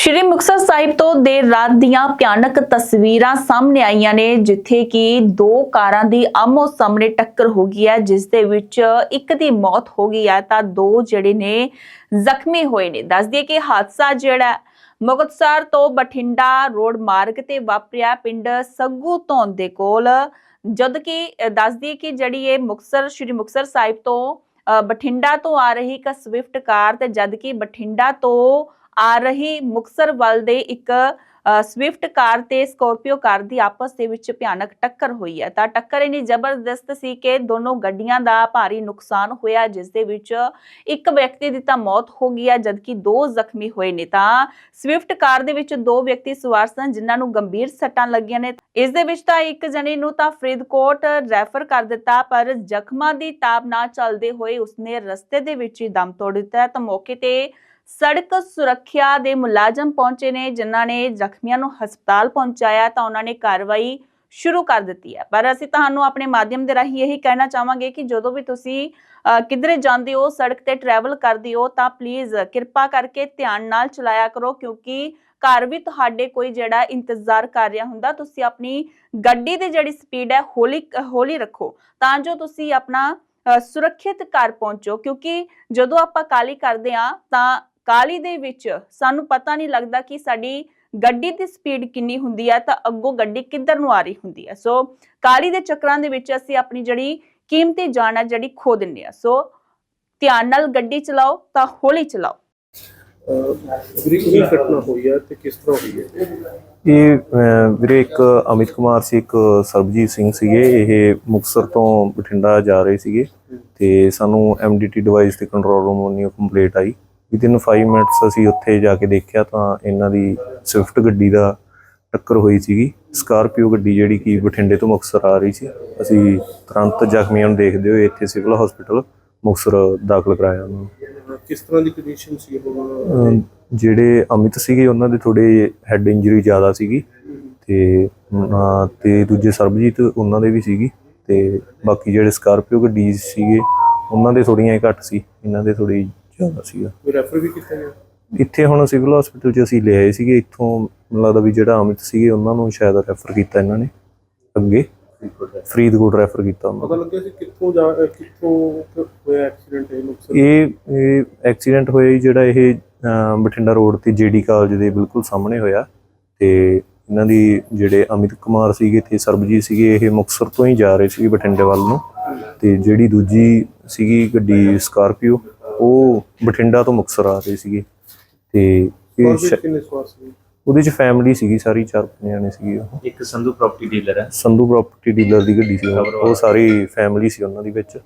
ਸ਼੍ਰੀ ਮੁਕਤਸਰ ਸਾਹਿਬ ਤੋਂ ਦੇਰ ਰਾਤ ਦੀਆਂ ਭਿਆਨਕ ਤਸਵੀਰਾਂ ਸਾਹਮਣੇ ਆਈਆਂ ਨੇ ਜਿੱਥੇ ਕਿ ਦੋ ਕਾਰਾਂ ਦੀ ਆਮੋ ਸਾਹਮਣੇ ਟੱਕਰ ਹੋ ਗਈ ਹੈ ਜਿਸ ਦੇ ਵਿੱਚ ਇੱਕ ਦੀ ਮੌਤ ਹੋ ਗਈ ਹੈ ਤਾਂ ਦੋ ਜਿਹੜੇ ਨੇ ਜ਼ਖਮੀ ਹੋਏ ਨੇ। ਦੱਸ ਦਈਏ ਕਿ ਹਾਦਸਾ ਜਿਹੜਾ ਮੁਕਤਸਰ ਤੋਂ ਬਠਿੰਡਾ ਰੋਡ ਮਾਰਗ ਤੇ ਵਾਪਰਿਆ ਪਿੰਡ ਸੱਗੂ ਧੌਣ ਦੇ ਕੋਲ। ਜਦ ਕਿ ਅ, ਦੱਸ ਦਈਏ ਕਿ ਜਿਹੜੀ ਇਹ ਮੁਕਤਸਰ ਸ਼੍ਰੀ ਮੁਕਤਸਰ ਸਾਹਿਬ ਤੋਂ ਅ, ਬਠਿੰਡਾ ਤੋਂ ਆ ਰਹੀ ਇੱਕ ਸਵਿਫਟ ਕਾਰ ਤੇ ਜਦ ਕਿ ਬਠਿੰਡਾ ਤੋਂ ਆ ਰਹੀ ਮੁਕਤਸਰ ਵੱਲ ਦੇ ਇੱਕ ਸਵਿਫਟ ਕਾਰ ਤੇ ਸਕੋਰਪੀਓ ਕਾਰ ਦੀ ਆਪਸ ਦੇ ਵਿੱਚ ਭਿਆਨਕ ਟੱਕਰ ਹੋਈ ਹੈ। ਤਾਂ ਟੱਕਰ ਇੰਨੀ ਜ਼ਬਰਦਸਤ ਸੀ ਕਿ ਦੋਨੋਂ ਗੱਡੀਆਂ ਦਾ ਭਾਰੀ ਨੁਕਸਾਨ ਹੋਇਆ, ਜਿਸ ਦੇ ਵਿੱਚ ਇੱਕ ਵਿਅਕਤੀ ਦੀ ਤਾਂ ਮੌਤ ਹੋ ਗਈ ਹੈ, ਜਦਕਿ ਦੋ ਜ਼ਖਮੀ ਹੋਏ ਨੇ। ਤਾਂ ਸਵਿਫਟ ਕਾਰ ਦੇ ਵਿੱਚ ਦੋ ਵਿਅਕਤੀ ਸਵਾਰ ਸਨ, ਜਿਨ੍ਹਾਂ ਨੂੰ ਗੰਭੀਰ ਸੱਟਾਂ ਲੱਗੀਆਂ ਨੇ। ਇਸ ਦੇ ਵਿੱਚ ਤਾਂ ਇੱਕ ਜਣੇ ਨੂੰ ਤਾਂ ਫਰੀਦਕੋਟ ਰੈਫਰ ਕਰ ਦਿੱਤਾ, ਪਰ ਜ਼ਖਮਾਂ ਦੀ ਤਾਬ ਨਾ ਚੱਲਦੇ ਹੋਏ ਉਸਨੇ ਰਸਤੇ ਦੇ ਵਿੱਚ ਹੀ ਦਮ ਤੋੜ ਦਿੱਤਾ ਤਾਂ ਮੌਕੇ ਤੇ ਸੜਕ ਸੁਰੱਖਿਆ ਦੇ ਮੁਲਾਜ਼ਮ ਪਹੁੰਚੇ ਨੇ, ਜਿਨ੍ਹਾਂ ਨੇ ਜ਼ਖਮੀਆਂ ਨੂੰ ਹਸਪਤਾਲ ਪਹੁੰਚਾਇਆ ਤਾਂ ਉਹਨਾਂ ਨੇ ਕਾਰਵਾਈ ਸ਼ੁਰੂ ਕਰ ਦਿੱਤੀ ਹੈ। ਪਰ ਅਸੀਂ ਤੁਹਾਨੂੰ ਆਪਣੇ ਮਾਧਿਅਮ ਦੇ ਰਾਹੀਂ ਇਹੀ ਕਹਿਣਾ ਚਾਹਾਂਗੇ ਕਿ ਜਦੋਂ ਵੀ ਤੁਸੀਂ ਕਿਧਰੇ ਜਾਂਦੇ ਹੋ, ਸੜਕ ਤੇ ਟਰੈਵਲ ਕਰਦੇ ਹੋ, ਤਾਂ ਪਲੀਜ਼ ਕਿਰਪਾ ਕਰਕੇ ਧਿਆਨ ਨਾਲ ਚਲਾਇਆ ਕਰੋ, ਕਿਉਂਕਿ ਘਰ ਵੀ ਤੁਹਾਡੇ ਕੋਈ ਜਿਹੜਾ ਇੰਤਜ਼ਾਰ ਕਰ ਰਿਹਾ ਹੁੰਦਾ, ਤੁਸੀਂ ਆਪਣੀ ਗੱਡੀ ਦੀ ਜਿਹੜੀ ਸਪੀਡ ਹੈ, ਹੌਲੀ ਹੌਲੀ ਰੱਖੋ। ਤਾਂ ਜੋ ਤੁਸੀਂ ਆਪਣਾ ਸੁਰੱਖਿਅਤ ਘਰ ਪਹੁੰਚੋ, ਕਿਉਂਕਿ ਜਦੋਂ ਆਪਾਂ ਕਾਲੀ ਕਰਦੇ ਆ ਤਾਂ ਕਾਲੀ ਦੇ ਵਿੱਚ ਸਾਨੂੰ ਪਤਾ ਨਹੀਂ ਲੱਗਦਾ ਕਿ ਸਾਡੀ ਗੱਡੀ ਦੀ ਸਪੀਡ ਕਿੰਨੀ ਹੁੰਦੀ ਹੈ ਤਾਂ ਅੱਗੋਂ ਗੱਡੀ ਕਿੱਧਰ ਨੂੰ ਆ ਰਹੀ ਹੁੰਦੀ ਹੈ। ਸੋ ਕਾਲੀ ਦੇ ਚੱਕਰਾਂ ਦੇ ਵਿੱਚ ਅਸੀਂ ਆਪਣੀ ਜਿਹੜੀ ਕੀਮਤੀ ਜਾਨ ਹੈ ਜਿਹੜੀ ਖੋ ਦਿੰਦੇ ਆ ਸੋ ਧਿਆਨ ਨਾਲ ਗੱਡੀ ਚਲਾਓ ਤਾਂ ਹੌਲੀ ਚਲਾਓ। ਵੀਰੇ ਕੀ ਘਟਨਾ ਹੋਈ ਹੈ ਤੇ ਕਿਸ ਤਰ੍ਹਾਂ ਹੋਈ ਹੈ? ਇਹ ਅਹ, ਵੀਰੇ ਇੱਕ ਅਮਿਤ ਕੁਮਾਰ ਸੀ ਇੱਕ ਸਰਬਜੀਤ ਸਿੰਘ ਸੀਗੇ। ਇਹ ਮੁਕਤਸਰ ਤੋਂ ਬਠਿੰਡਾ ਜਾ ਰਹੇ ਸੀਗੇ ਤੇ ਸਾਨੂੰ ਐਮਡੀਟੀ ਡਿਵਾਈਸ ਤੇ ਕੰਟਰੋਲ ਰੂਮ ਵੱਲੋਂ ਕੰਪਲੀਟ ਆਈ। ਵਿਦਿਨ 5 ਮਿੰਟਸ ਅਸੀਂ ਉੱਥੇ ਜਾ ਕੇ ਦੇਖਿਆ ਤਾਂ ਇਹਨਾਂ ਦੀ ਸਵਿਫਟ ਗੱਡੀ ਦਾ ਟੱਕਰ ਹੋਈ ਸੀਗੀ। ਸਕਾਰਪੀਓ ਗੱਡੀ ਜਿਹੜੀ ਕਿ ਬਠਿੰਡੇ ਤੋਂ ਮੁਕਤਸਰ ਆ ਰਹੀ ਸੀ। ਅਸੀਂ ਤੁਰੰਤ ਜ਼ਖਮੀਆਂ ਨੂੰ ਦੇਖਦੇ ਹੋਏ ਇੱਥੇ ਸਿਵਲ ਹਸਪੀਟਲ ਮੁਕਤਸਰ ਦਾਖਲ ਕਰਾਇਆ ਉਹਨਾਂ ਨੂੰ। ਕਿਸ ਤਰ੍ਹਾਂ ਦੀ ਕੰਡੀਸ਼ਨ ਸੀ ਉਹ? ਜਿਹੜੇ ਅਮਿਤ ਸੀਗੇ ਉਹਨਾਂ ਦੇ ਥੋੜੇ ਹੈਡ ਇੰਜਰੀ ਜ਼ਿਆਦਾ ਸੀਗੀ ਤੇ ਤੇ ਦੂਜੇ ਸਰਬਜੀਤ ਉਹਨਾਂ ਦੇ ਵੀ ਸੀਗੀ ਤੇ ਬਾਕੀ ਜਿਹੜੇ ਸਕਾਰਪੀਓ ਗੱਡੀ ਸੀਗੇ ਉਹਨਾਂ ਦੇ ਥੋੜੀਆਂ ਘੱਟ ਸੀ। ਇਹਨਾਂ ਦੇ ਥੋੜੀ ਜ਼ਿਆਦਾ ਸੀਗਾ। ਕੋਈ ਰੈਫਰ ਵੀ ਕੀਤਾ ਗਿਆ ਇੱਥੇ ਹੁਣ ਸਿਵਲ ਹਸਪੀਟਲ 'ਚ ਅਸੀਂ ਲੈ ਆਏ ਸੀਗੇ ਇੱਥੋਂ ਮੈਨੂੰ ਲੱਗਦਾ ਵੀ ਜਿਹੜਾ ਅਮਿਤ ਸੀਗੇ ਉਹਨਾਂ ਨੂੰ ਸ਼ਾਇਦ ਰੈਫਰ ਕੀਤਾ ਇਹਨਾਂ ਨੇ ਅੱਗੇ। ਫਰੀਦਕੋਟ ਰੈਫਰ ਕੀਤਾ ਉਹਨਾਂ ਪਤਾ। ਲੱਗਿਆ ਸੀ ਕਿੱਥੋਂ ਜਾ ਅਹ ਕਿੱਥੋਂ ਕ- ਹੋਇਆ ਐਕਸੀਡੈਂਟ ਇਹ ਨੁਕਸਾਨ ਇਹ ਇਹ ਐਕਸੀਡੈਂਟ ਹੋਇਆ ਜੀ ਜਿਹੜਾ ਇਹ ਬਠਿੰਡਾ ਰੋਡ ਤੇ ਜੀਡੀ ਕਾਲਜ ਦੇ ਬਿਲਕੁਲ ਸਾਹਮਣੇ ਹੋਇਆ। ਤੇ ਇਹਨਾਂ ਦੀ ਜਿਹੜੇ ਅਮਿਤ ਕੁਮਾਰ ਸੀਗੇ ਤੇ ਸਰਬਜੀਤ ਸੀਗੇ ਇਹ ਮੁਕਤਸਰ ਤੋਂ ਹੀ ਜਾ ਰਹੇ ਸੀ ਬਠਿੰਡੇ ਵੱਲ ਨੂੰ। ਤੇ ਜਿਹੜੀ ਦੂਜੀ ਸੀਗੀ ਗੱਡੀ ਸਕਾਰਪੀਓ ਉਹ ਬਠਿੰਡਾ ਤੋਂ ਮੁਕਤਸਰ ਆ ਰਹੀ ਸੀਗੀ। ਤੇ ਇਹ ਹੋਰ ਸ਼ਾ- ਕਿੰਨੇ ਸਵਾਰ ਸੀ ਉਹਦੇ ਚ ਫੈਮਿਲੀ ਸੀਗੀ ਸਾਰੀ ਚਾਰ ਪੰਜ ਜਣੇ ਸੀਗੇ ਉਹ। ਇੱਕ ਸੰਧੂ ਪ੍ਰਾਪਰਟੀ ਡੀਲਰ ਹੈ। ਸੰਧੂ ਪ੍ਰਾਪਰਟੀ ਡੀਲਰ ਦੀ ਗੱਡੀ ਸੀ ਉਹ। ਉਹ ਸਾਰੀ ਫੈਮਿਲੀ ਸੀ ਉਹਨਾਂ ਦੀ ਵਿੱਚ।